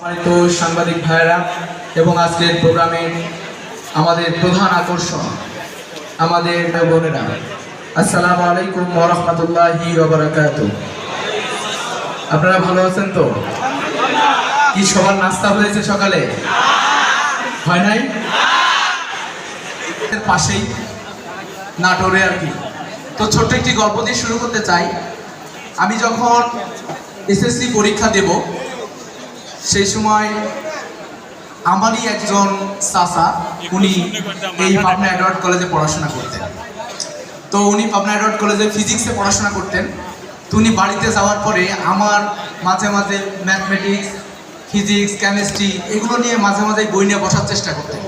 সম্মানিত সাংবাদিক ভাইয়েরা, এবং আজকের প্রোগ্রামে আমাদের প্রধান আকর্ষণ আমাদের বোনেরা। আসসালামু আলাইকুম ওরহমতুল্লাহি আপনারা ভালো আছেন তো? কি সবার নাস্তা হয়েছে সকালে? হয় নাই? পাশেই নাটোরে আর কি। তো ছোট্ট একটি গল্প দিয়ে শুরু করতে চাই। আমি যখন এসএসসি পরীক্ষা দেব সেই সময় আমারই একজন চাচা, উনি এই পাবনা অ্যাডওয়ার্ড কলেজে পড়াশোনা করতেন। তো উনি পাবনা অ্যাডওয়ার্ড কলেজে ফিজিক্সে পড়াশোনা করতেন। তো উনি বাড়িতে যাওয়ার পরে আমার মাঝে মাঝে ম্যাথমেটিক্স, ফিজিক্স, কেমিস্ট্রি এগুলো নিয়ে মাঝে মাঝে বই নিয়ে বসার চেষ্টা করতেন।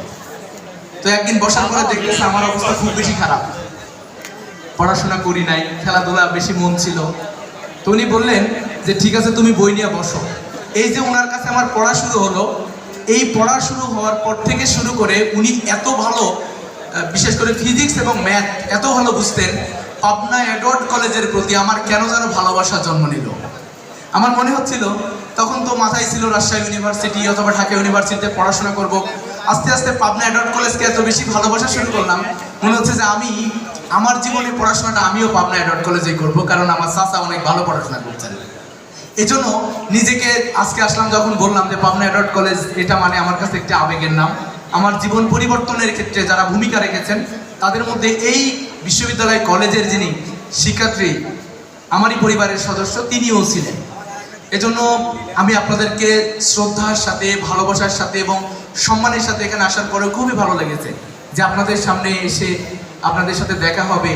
তো একদিন বসার পরে দেখতেছে আমার অবস্থা খুব বেশি খারাপ। পড়াশোনা করি নাই, খেলাধুলা বেশি মন ছিল। তো উনি বললেন যে, ঠিক আছে, তুমি বই নিয়ে বসো। এই যে ওনার কাছে আমার পড়া শুরু হলো, এই পড়া শুরু হওয়ার পর থেকে শুরু করে উনি এত ভালো বিশেষ করে ফিজিক্স এবং ম্যাথ এত ভালো বুঝতেন, পাবনা অ্যাডওয়ার্ড কলেজের প্রতি আমার কেন যেন ভালোবাসা জন্ম নিল। আমার মনে হচ্ছিল, তখন তো মাথায় ছিল রাজশাহী ইউনিভার্সিটি অথবা ঢাকা ইউনিভার্সিটিতে পড়াশোনা করব। আস্তে আস্তে পাবনা অ্যাডওয়ার্ড কলেজকে এত বেশি ভালোবাসা শুরু করলাম। মনে হচ্ছে যে আমি, আমার জীবনে পড়াশোনাটা আমিও পাবনা অ্যাডওয়ার্ড কলেজেই করব, কারণ আমার চাচা অনেক ভালো পড়াশোনা করছেন এজন্য নিজেকে আজকে আসলাম যখন বললাম যে পাবনা অ্যাডওয়ার্ড কলেজ, এটা মানে আমার কাছে একটি আবেগের নাম। আমার জীবন পরিবর্তনের ক্ষেত্রে যারা ভূমিকা রেখেছেন, তাদের মধ্যে এই বিশ্ববিদ্যালয় কলেজের যিনি শিক্ষার্থী, আমারই পরিবারের সদস্য, তিনিও ছিলেন। এজন্য আমি আপনাদেরকে শ্রদ্ধার সাথে, ভালোবাসার সাথে এবং সম্মানের সাথে এখানে আসার পরে খুবই ভালো লেগেছে যে আপনাদের সামনে এসে আপনাদের সাথে দেখা হবে।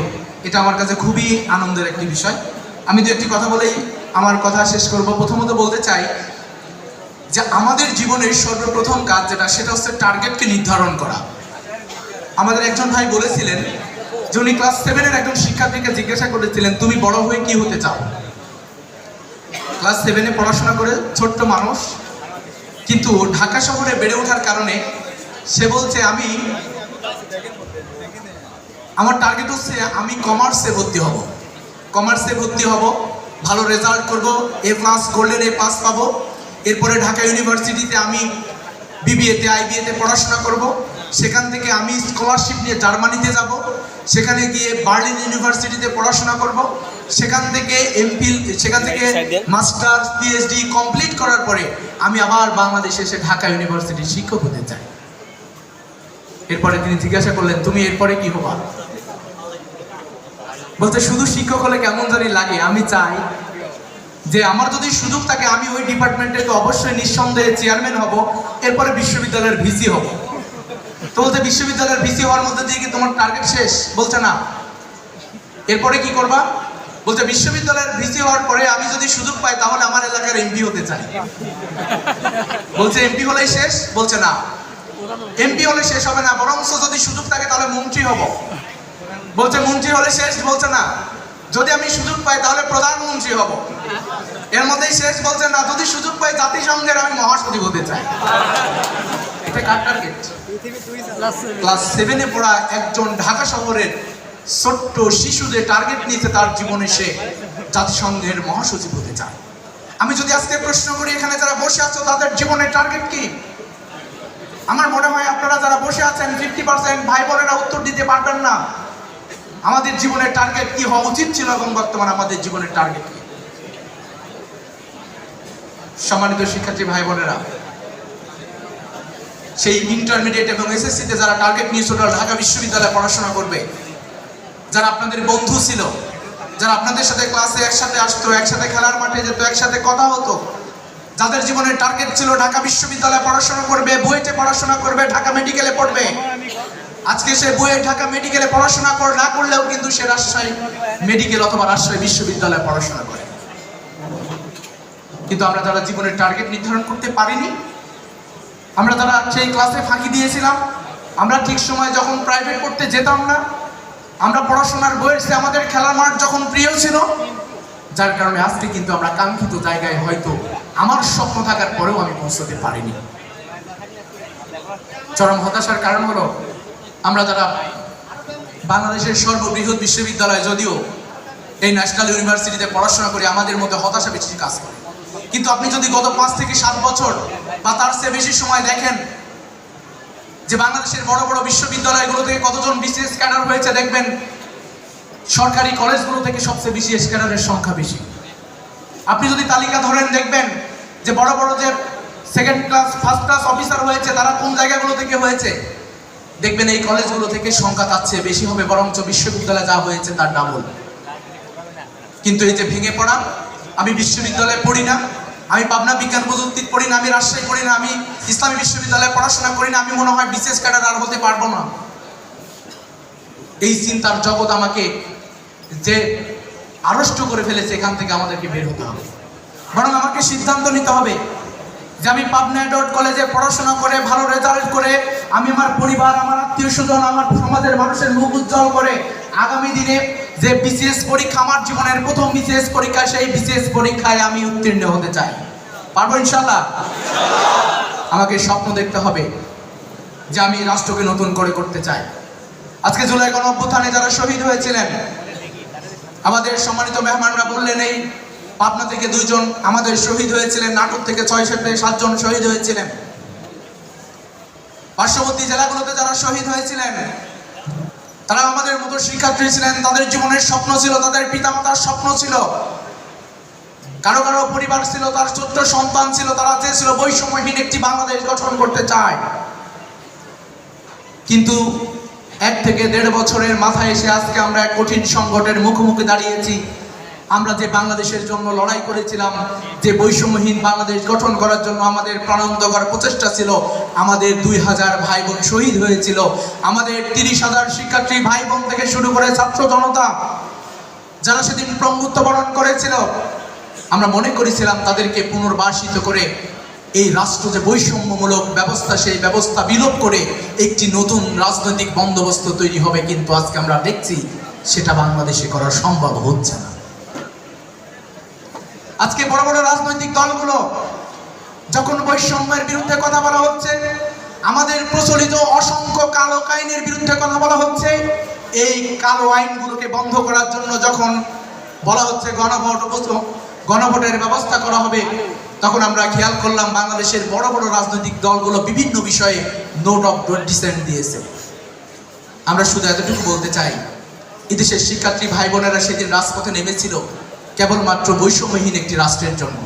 এটা আমার কাছে খুবই আনন্দের একটি বিষয়। আমি দু একটি কথা বলেই আমার কথা শেষ করব। প্রথমত বলতে চাই যে আমাদের জীবনের সর্বপ্রথম কাজ যেটা, সেটা হচ্ছে টার্গেটকে নির্ধারণ করা। আমাদের একজন ভাই বলেছিলেন যে উনি ক্লাস সেভেনের একজন শিক্ষার্থীকে জিজ্ঞাসা করেছিলেন, তুমি বড় হয়ে কি হতে চাও? ক্লাস সেভেনে পড়াশোনা করে ছোট্ট মানুষ, কিন্তু ঢাকা শহরে বেড়ে ওঠার কারণে সে বলছে, আমি, আমার টার্গেট হচ্ছে আমি কমার্সে ভর্তি হব। কমার্সে ভর্তি হব ভালো রেজাল্ট করব A plus golden A pass পাবো। এরপরে ঢাকা ইউনিভার্সিটিতে আমি বিবিএতে আইবিএতে পড়াশোনা করব। সেখান থেকে আমি স্কলারশিপ নিয়ে জার্মানিতে যাব। সেখানে গিয়ে বার্লিন ইউনিভার্সিটিতে পড়াশোনা করব। সেখান থেকে এমফিল সেখান থেকে মাস্টার পিএইচডি কমপ্লিট করার পরে আমি আবার বাংলাদেশে এসে ঢাকা ইউনিভার্সিটির শিক্ষক হতে চাই। এরপরে তিনি জিজ্ঞাসা করলেন তুমি এরপরে কি হবা? বলতে শুধু শিক্ষক হলে কেমন জানি লাগে, আমি চাই যে আমার যদি সুযোগ থাকে, আমি ওই ডিপার্টমেন্টে তো অবশ্যই নিঃসন্দেহে চেয়ারম্যান হব, এরপরে বিশ্ববিদ্যালয়ের ভিসি হব। তো বলতে বিশ্ববিদ্যালয়ের ভিসি হওয়ার মধ্যে দিয়ে কি তোমার টার্গেট শেষ? বলছে, না। এরপরে কি করবা? বলছে, বিশ্ববিদ্যালয়ের ভিসি হওয়ার পরে আমি যদি সুযোগ পাই, তাহলে আমার এলাকার এমপি হতে চাই। বলছে এমপি হলেই শেষ? বলছে, না। এমপি হলে শেষ হবে না, বরঞ্চ যদি সুযোগ থাকে, তাহলে মন্ত্রী হব। বলছে, মন্ত্রী হলে শেষ বলছে, না। যদি আমি সুযোগ পাই, তাহলে প্রধানমন্ত্রী হব। এর মধ্যেই শেষ বলছে, না, যদি সুযোগ পাই, জাতিসংঘের আমি মহাসচিব হতে চাই। ক্লাস সেভেনে পড়া একজন ঢাকা শহরের ছোট্ট শিশু যে টার্গেট নিতে তার জীবনে সে জাতিসংঘের মহাসচিব হতে চায়। আমি যদি আজকে প্রশ্ন করি, এখানে যারা বসে আছো, তাদের জীবনের টার্গেট কি? আমার মনে হয় আপনারা যারা বসে আছেন ফিফটি পার্সেন্ট ভাই বোনেরা উত্তর দিতে পারবেন না। আমাদের জীবনের টার্গেট কি হওয়া উচিত ছিল এবং বর্তমান আমাদের জীবনের টার্গেট কি? সম্মানিত শিক্ষার্থী ভাই বোনেরা, সেই ইন্টারমিডিয়েট এবং এসএসসিতে যারা টার্গেট নিয়ে ছোট ঢাকা বিশ্ববিদ্যালয়ে পড়াশোনা করবে। যারা আপনাদের বন্ধু ছিল, যারা আপনাদের সাথে ক্লাসে একসাথে আসতো, একসাথে খেলার মাঠে যেত, একসাথে কথা হতো, যাদের জীবনের টার্গেট ছিল ঢাকা বিশ্ববিদ্যালয়ে পড়াশোনা করবে, বুয়েটে পড়াশোনা করবে, ঢাকা মেডিকেলে পড়বে আজকে সে বুয়ে ঢাকা মেডিকেলে পড়াশোনা কর, না করলেও কিন্তু সে রাজশাহী মেডিকেল অথবা রাজশাহী বিশ্ববিদ্যালয়ে পড়াশোনা করে। কিন্তু আমরা তারা জীবনের টার্গেট নির্ধারণ করতে পারিনি। আমরা যারা সেই ক্লাসে ফাঁকি দিয়েছিলাম। আমরা ঠিক সময় যখন প্রাইভেট করতে যেতাম না, আমরা পড়াশোনার বইয়ের সে আমাদের খেলার মাঠ যখন প্রিয় ছিল, যার কারণে আজকে কিন্তু আমরা কাঙ্ক্ষিত জায়গায় হয়তো আমার স্বপ্ন থাকার পরেও আমি পৌঁছতে পারিনি। চরম হতাশার কারণ হলো আমরা যারা বাংলাদেশের সর্ববৃহৎ বিশ্ববিদ্যালয় যদিও এই ন্যাশনাল ইউনিভার্সিটিতে পড়াশোনা করি আমাদের মধ্যে হতাশা বেশি কাজ করে। কিন্তু আপনি যদি গত পাঁচ থেকে সাত বছর বা তার চেয়ে বেশি সময় দেখেন যে বাংলাদেশের বড় বড় বিশ্ববিদ্যালয়গুলো থেকে কতজন বিসিএস ক্যাডার হয়েছে, দেখবেন সরকারি কলেজগুলো থেকে সবচেয়ে বিসিএস ক্যাডারের সংখ্যা বেশি। আপনি যদি তালিকা ধরেন, দেখবেন যে বড় বড় যে second class first class officer হয়েছে, তারা কোন জায়গাগুলো থেকে হয়েছে? দেখবেন এই কলেজগুলো থেকে সংখ্যা তার চেয়ে বেশি হবে, বরঞ্চ বিশ্ববিদ্যালয়ে যা হয়েছে তার ডাবল কিন্তু এই যে ভেঙে পড়া, আমি বিশ্ববিদ্যালয়ে পড়ি না, আমি পাবনা বিজ্ঞান প্রযুক্তি পড়ি না, আমি রাজশাহী পড়ি না, আমি ইসলামী বিশ্ববিদ্যালয়ে পড়াশোনা করি না, আমি মনে হয় বিশেষ ক্যাডার আর হতে পারব না। এই চিন্তার জগৎ আমাকে যে আড়ষ্ট করে ফেলেছে, এখান থেকে আমাদেরকে বের হতে হবে। বরং আমাকে সিদ্ধান্ত নিতে হবে যে আমি পাবনা ডট কলেজে পড়াশোনা করে, ভালো রেজাল্ট করে আমি আমার পরিবার, আমার আত্মীয় স্বজন, আমার সমাজের মানুষের মুখ উজ্জ্বল করে আগামী দিনে যে বিসিএস পরীক্ষা আমার জীবনের প্রথম বিসিএস পরীক্ষা, সেই বিসিএস পরীক্ষায় আমি উত্তীর্ণ হতে চাই। পারব ইনশাল্লাহ আমাকে স্বপ্ন দেখতে হবে যে আমি রাষ্ট্রকে নতুন করে করতে চাই। আজকে জুলাই গণ অভ্যুত্থানে যারা শহীদ হয়েছিলেন, আমাদের সম্মানিত মেহমানরা বললেন, এই পাবনা থেকে দুইজন আমাদের শহীদ হয়েছিলেন নাটক থেকে ছয় সাতজন শহীদ হয়েছিলেন। পার্শ্ববর্তী জেলাগুলোতে যারা শহীদ হয়েছিলেন তারা আমাদের মতো শিক্ষার্থী ছিলেন, তাদের জীবনের স্বপ্ন ছিল, তাদের পিতামাতার স্বপ্ন ছিল। কারও কারও পরিবার ছিল, তার ছোট্ট সন্তান ছিল, তারা চেয়েছিল বৈষম্যহীন একটি বাংলাদেশ গঠন করতে চায়। কিন্তু এক থেকে দেড় বছরের মাথায় এসে আজকে আমরা কঠিন সংকটের মুখোমুখি দাঁড়িয়েছি। আমরা যে বাংলাদেশের জন্য লড়াই করেছিলাম, যে বৈষম্যহীন বাংলাদেশ গঠন করার জন্য আমাদের প্রাণান্তকর প্রচেষ্টা ছিল, আমাদের দুই হাজার ভাই বোন শহীদ হয়েছিল। আমাদের তিরিশ হাজার শিক্ষার্থী ভাই বোন থেকে শুরু করে ছাত্র জনতা, যারা সেদিন প্রঙ্গুত্ব বরণ করেছিল, আমরা মনে করেছিলাম তাদেরকে পুনর্বাসিত করে এই রাষ্ট্র যে বৈষম্যমূলক ব্যবস্থা, সেই ব্যবস্থা বিলোপ করে একটি নতুন রাজনৈতিক বন্দোবস্ত তৈরি হবে, কিন্তু আজকে আমরা দেখছি সেটা বাংলাদেশে করা সম্ভব হচ্ছে না। আজকে বড় বড় রাজনৈতিক দলগুলো যখন বৈষম্যের বিরুদ্ধে কথা বলা হচ্ছে, আমাদের প্রচলিত অসংখ্য কালো আইনের বিরুদ্ধে কথা বলা হচ্ছে, এই কালো আইনগুলোকে বন্ধ করার জন্য যখন বলা হচ্ছে গণভোট গণভোটের ব্যবস্থা করা হবে, তখন আমরা খেয়াল করলাম বাংলাদেশের বড় বড় রাজনৈতিক দলগুলো বিভিন্ন বিষয়ে নোট অফ ডিসেন্ট দিয়েছে। আমরা শুধু এতটুকু বলতে চাই, এদেশের শিক্ষার্থী ভাই বোনেরা সেদিন রাজপথে নেমেছিল। কেবলমাত্র বৈষম্যহীন একটি রাষ্ট্রের জন্য।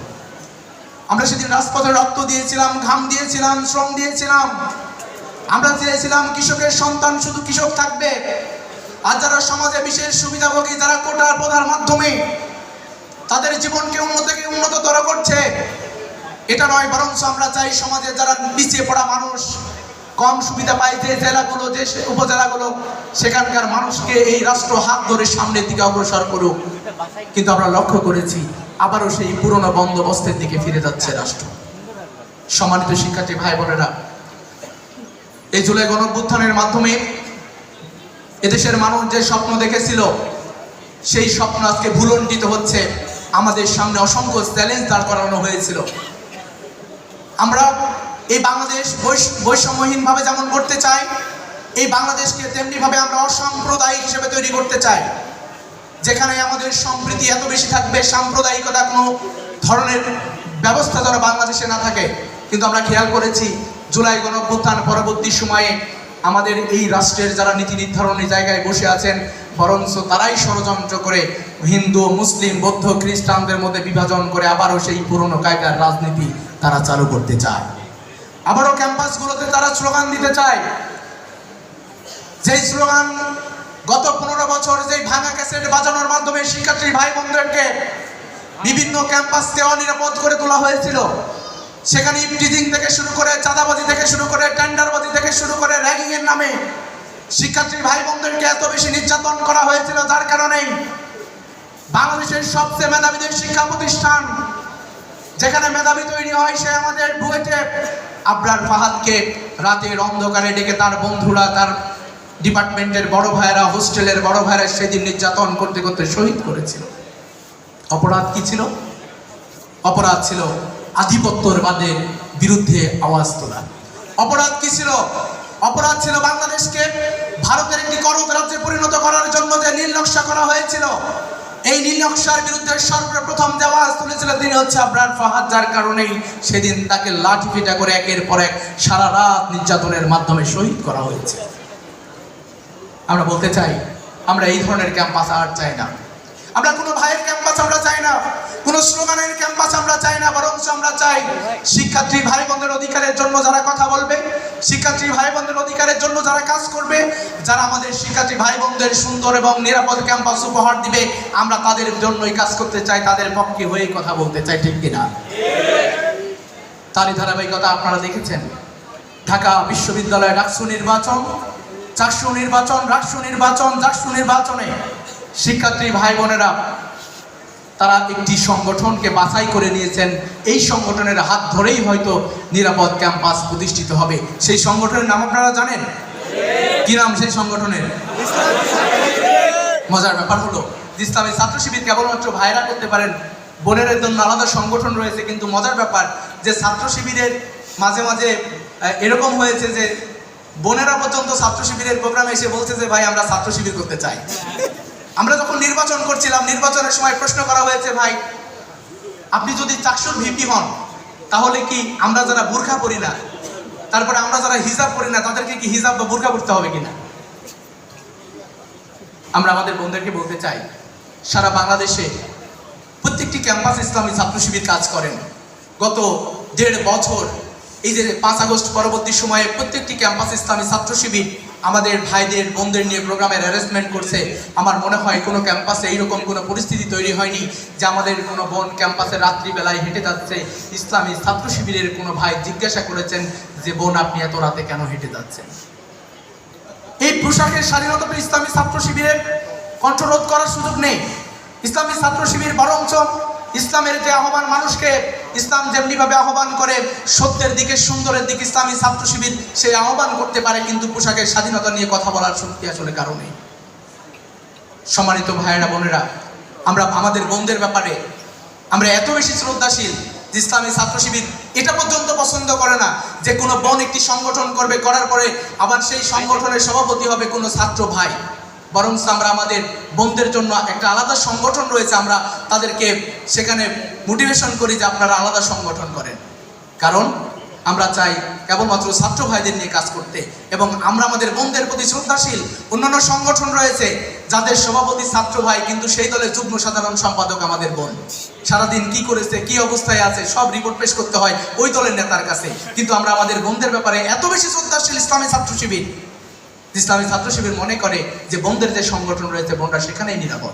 আমরা সেদিন রাজপথে রক্ত দিয়েছিলাম, ঘাম দিয়েছিলাম, শ্রম দিয়েছিলাম। আমরা চেয়েছিলাম কৃষকের সন্তান শুধু কৃষক থাকবে। আর যারা সমাজে বিশেষ সুবিধাভোগী, যারা কোটার প্রধার মাধ্যমে তাদের জীবনকে উন্নত থেকে উন্নততর করছে, এটা নয় বরং আমরা চাই সমাজে যারা পিছিয়ে পড়া মানুষ, কম সুবিধা পায় যে জেলাগুলো, যে উপজেলাগুলো, সেখানকার মানুষকে এই রাষ্ট্র হাত ধরে সামনের দিকে অগ্রসর করুক। কিন্তু আমরা লক্ষ্য করেছি, আবারও সেই পুরনো বন্দোবস্তের দিকে ফিরে যাচ্ছে রাষ্ট্র। সম্মানিত শিক্ষার্থী ভাই বোনেরা, এই জুলাই গণঅভ্যুত্থানের মাধ্যমে এদেশের মানুষ যে স্বপ্ন দেখেছিল, সেই স্বপ্ন আজকে ভুলণ্ঠিত হচ্ছে। আমাদের সামনে অসংখ্য চ্যালেঞ্জ দাঁড় করানো হয়েছিল। আমরা এই বাংলাদেশ বৈষ- বৈষম্যহীনভাবে যেমন করতে চাই, এই বাংলাদেশকে তেমনিভাবে আমরা অসাম্প্রদায়িক হিসেবে তৈরি করতে চাই। যেখানে আমাদের সম্প্রীতি এত বেশি থাকবে, সাম্প্রদায়িকতা কোনো ধরনের ব্যবস্থা যেন বাংলাদেশে না থাকে। কিন্তু আমরা খেয়াল করেছি, জুলাই গণঅভ্যুত্থান পরবর্তী সময়ে আমাদের এই রাষ্ট্রের যারা নীতি নির্ধারণী জায়গায় বসে আছেন, বরঞ্চ তারাই ষড়যন্ত্র করে হিন্দু, মুসলিম, বৌদ্ধ, খ্রিস্টানদের মধ্যে বিভাজন করে আবারও সেই পুরনো কায়দার রাজনীতি তারা চালু করতে চায়। আবারও ক্যাম্পাসগুলোতে তারা স্লোগান দিতে চায়। যেই স্লোগান গত পনেরো বছর যেই ভাঙা ক্যাসেট বাজানোর মাধ্যমে শিক্ষার্থী ভাই বোনদেরকে বিভিন্ন ক্যাম্পাসকে অনিরাপদ করে তোলা হয়েছিল। সেখানে ইফটিজিং থেকে শুরু করে চাঁদাবাজি থেকে শুরু করে টেন্ডারবাজি থেকে শুরু করে র্যাগিং এর নামে শিক্ষার্থী ভাই বোনদেরকে এত বেশি নির্যাতন করা হয়েছিল, যার কারণে বাংলাদেশের সবচেয়ে মেধাবীদের শিক্ষা প্রতিষ্ঠান যেখানে মেধাবী তৈরি হয় সে আমাদের বুয়েটে আবরার ফাহাদকে রাতের অন্ধকারে ডেকে তার বন্ধুরা তার ডিপার্টমেন্টের বড় ভাইয়েরা, হোস্টেলের বড় ভাইয়েরা সেদিন নির্যাতন করতে করতে শহীদ করেছিল। অপরাধ কি ছিল? অপরাধ ছিল আধিপত্যবাদের বিরুদ্ধে আওয়াজ তোলা। অপরাধ কি ছিল? অপরাধ ছিল বাংলাদেশকে ভারতের একটি করদ রাজ্যে পরিণত করার জন্য যে নীল নকশা করা হয়েছিল। এই নীল নকশার বিরুদ্ধে সর্বপ্রথম যে আওয়াজ তুলেছিলেন তিনি হচ্ছে আবরার ফাহাদ, যার কারণেই সেদিন তাকে লাঠি পিটা করে একের পর এক সারা রাত নির্যাতনের মাধ্যমে শহীদ করা হয়েছে। আমরা বলতে চাই, আমরা এই ধরনের ক্যাম্পাস আর চাই না। আমরা কোনো ভাইয়ের ক্যাম্পাস আমরা চাই না, কোনো স্লোগানের ক্যাম্পাস আমরা চাই না, বরং আমরা চাই শিক্ষার্থী ভাই বোনদের অধিকারের জন্য যারা কথা বলবে, শিক্ষার্থী ভাই বোনদের অধিকারের জন্য যারা কাজ করবে, যারা আমাদের শিক্ষার্থী ভাই বোনদের সুন্দর এবং নিরাপদ ক্যাম্পাস উপহার দিবে, আমরা তাদের জন্যই কাজ করতে চাই, তাদের পক্ষে হয়ে কথা বলতে চাই, ঠিক কিনা? তারই ধারাবাহিকতা আপনারা দেখেছেন। ঢাকা বিশ্ববিদ্যালয়ে ডাকসু নির্বাচন চাকসু নির্বাচন রাকসু নির্বাচন জাকসু নির্বাচনে শিক্ষার্থী ভাই বোনেরা, তারা একটি সংগঠনকে বাছাই করে নিয়েছেন। এই সংগঠনের হাত ধরেই হয়তো নিরাপদ ক্যাম্পাস প্রতিষ্ঠিত হবে। সেই সংগঠনের নাম আপনারা জানেন? কি নাম সেই সংগঠনের? মজার ব্যাপার হলো ইসলামী ছাত্র শিবির কেবলমাত্র ভাইরা করতে পারেন, বোনের জন্য আলাদা সংগঠন রয়েছে, কিন্তু মজার ব্যাপার যে ছাত্র শিবিরের মাঝে মাঝে এরকম হয়েছে যে বোনেরা পর্যন্ত ছাত্র শিবিরের প্রোগ্রামে এসে বলছে যে, ভাই, আমরা ছাত্র শিবির করতে চাই। আমরা যখন নির্বাচন করছিলাম, নির্বাচনের সময় প্রশ্ন করা হয়েছে, ভাই, আপনি যদি চাকসুর ভিপি হন, তাহলে কি আমরা যারা বোরখা পরি না, তারপরে আমরা যারা হিজাব পরি না, তাদেরকে কি হিজাব বা বোরখা পড়তে হবে কিনা? আমরা আমাদের বন্ধুদেরকে বলতে চাই, সারা বাংলাদেশে প্রত্যেকটি ক্যাম্পাস ইসলামী ছাত্র শিবির কাজ করেন। গত দেড় বছর এই যে পাঁচ আগস্ট পরবর্তী সময়ে প্রত্যেকটি ক্যাম্পাস ইসলামী ছাত্র শিবির আমাদের ভাইদের, বোনদের নিয়ে প্রোগ্রামের অ্যারেঞ্জমেন্ট করছে। আমার মনে হয় কোনো ক্যাম্পাসে এইরকম কোনো পরিস্থিতি তৈরি হয়নি যে আমাদের কোনো বোন ক্যাম্পাসে রাত্রিবেলায় হেঁটে যাচ্ছে। ইসলামী ছাত্র শিবিরের কোনো ভাই জিজ্ঞাসা করেছেন যে, বোন, আপনি এত রাতে কেন হেঁটে যাচ্ছেন? এই পোশাকের স্বাধীনতা ইসলামী ছাত্র শিবিরের কণ্ঠরোধ করার সুযোগ নেই। ইসলামী ছাত্র শিবির বরঞ্চ ইসলামের যে আহ্বান মানুষকে, ইসলাম যেমনিভাবে আহ্বান করে, সত্যের দিকে, সুন্দরের দিকে ইসলামী ছাত্র শিবির সেই আহ্বান করতে পারে, কিন্তু পোশাকের স্বাধীনতা নিয়ে কথা বলার শক্তি আসলে কারণে সম্মানিত ভাইয়েরা, বোনেরা, আমরা আমাদের বোনদের ব্যাপারে আমরা এত বেশি শ্রদ্ধাশীল যে ইসলামী ছাত্র শিবির এটা পর্যন্ত পছন্দ করে না যে কোনো বোন একটি সংগঠন করবে, করার পরে আবার সেই সংগঠনের সভাপতি হবে কোনো ছাত্র ভাই। বরং আমরা আমাদের বোনদের জন্য একটা আলাদা সংগঠন রয়েছে, আমরা তাদেরকে সেখানে মোটিভেশন করি যে আপনারা আলাদা সংগঠন করেন। কারণ আমরা চাই কেবলমাত্র ছাত্র ভাইদের নিয়ে কাজ করতে এবং আমরা আমাদের বোনদের প্রতি শ্রদ্ধাশীল অন্যান্য সংগঠন রয়েছে, যাদের সভাপতি ছাত্র ভাই কিন্তু সেই দলের যুগ্ম সাধারণ সম্পাদক আমাদের বোন। সারাদিন কি করেছে, কি অবস্থায় আছে, সব রিপোর্ট পেশ করতে হয় ওই দলের নেতার কাছে। কিন্তু আমরা আমাদের বোনদের ব্যাপারে এত বেশি শ্রদ্ধাশীল ইসলামী ছাত্র শিবির ইসলামী ছাত্র শিবির মনে করে যে বোনদের যে সংগঠন রয়েছে বোনরা সেখানেই নিরাপদ।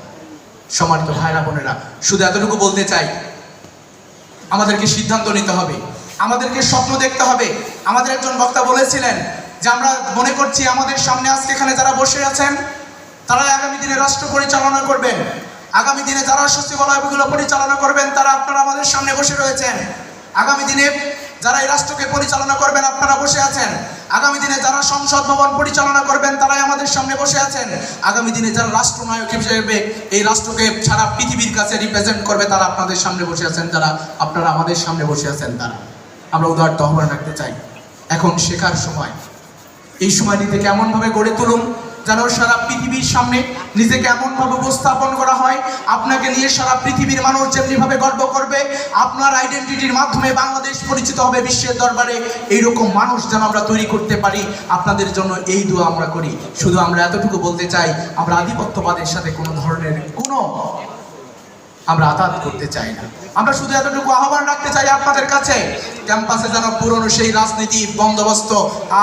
সম্মানিত ভাইরা বোনেরা, শুধু এতটুকু বলতে চাই, আমাদেরকে সিদ্ধান্ত নিতে হবে, আমাদেরকে স্বপ্ন দেখতে হবে। আমাদের একজন বক্তা বলেছিলেন যে আমরা মনে করছি আমাদের সামনে আজকে এখানে যারা বসে আছেন, তারা আগামী দিনে রাষ্ট্র পরিচালনা করবেন। আগামী দিনে যারা সচিবালয়গুলো পরিচালনা করবেন, তারা আপনারা আমাদের সামনে বসে রয়েছেন। আগামী দিনে যারা এই রাষ্ট্রকে পরিচালনা করবেন, আপনারা বসে আছেন। আগামী দিনে যারা সংসদ ভবন পরিচালনা করবেন, তারাই আমাদের সামনে বসে আছেন। আগামী দিনে যারা রাষ্ট্রনায়ক হিসেবে এই রাষ্ট্রকে সারা পৃথিবীর কাছে রিপ্রেজেন্ট করবে, তারা আপনাদের সামনে বসে আছেন তারা আপনারা আমাদের সামনে বসে আছেন, তারা। আমরা উদার আহ্বান রাখতে চাই। এখন শেখার সময়। এই সময়টিতে কেমনভাবে গড়ে তুলুন যেন সারা পৃথিবীর সামনে নিজেকে এমনভাবে উপস্থাপন করা হয়, আপনাকে নিয়ে সারা পৃথিবীর মানুষ যেমনিভাবে গর্ব করবে, আপনার আইডেন্টিটির মাধ্যমে বাংলাদেশ পরিচিত হবে বিশ্বের দরবারে। এইরকম মানুষ যেন আমরা তৈরি করতে পারি, আপনাদের জন্য এই দোয়া আমরা করি। শুধু আমরা এতটুকু বলতে চাই, আমরা আধিপত্যবাদের সাথে কোনো ধরনের কোনো আমরা আঘাত করতে চাই না। আমরা শুধু এতটুকু আহ্বান রাখতে চাই আপনাদের কাছে, ক্যাম্পাসে যেন পুরনো সেই রাজনীতি, বন্দোবস্ত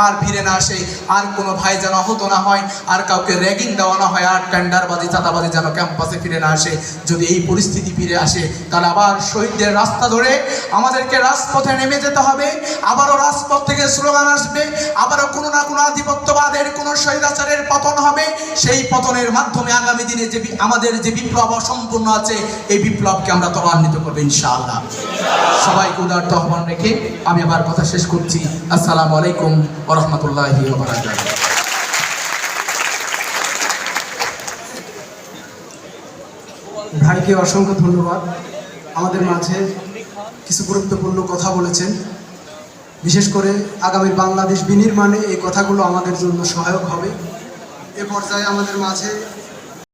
আর ফিরে না আসে, আর কোনো ভাই যেন আহত না হয়, আর কাউকে র্যাগিং দেওয়া না হয়, আর টেন্ডারবাজি, চাঁদাবাজি যেন ক্যাম্পাসে ফিরে না আসে। যদি এই পরিস্থিতি ফিরে আসে, তাহলে আবার শহীদদের রাস্তা ধরে আমাদেরকে রাজপথে নেমে যেতে হবে। আবারও রাজপথ থেকে স্লোগান আসবে, আবারও কোনো না কোনো আধিপত্যবাদের, কোনো স্বৈরাচারের পতন হবে। সেই পতনের মাধ্যমে আগামী দিনে যে আমাদের যে বিপ্লব অসম্পূর্ণ আছে এই বিপ্লবকে আমরা ত্বরান্বিত করব ইনশাআল্লাহ। সবাইকে উদার্ত আহ্বান রেখে আমি আবার কথা শেষ করছি। আসসালামু আলাইকুম ওরহমতুল্লাহি ওবরাকাতুহু ভাইকে অসংখ্য ধন্যবাদ। আমাদের মাঝে কিছু গুরুত্বপূর্ণ কথা বলেছেন। বিশেষ করে আগামী বাংলাদেশ বিনির্মাণে এই কথাগুলো আমাদের জন্য সহায়ক হবে। এ পর্যায়ে আমাদের মাঝে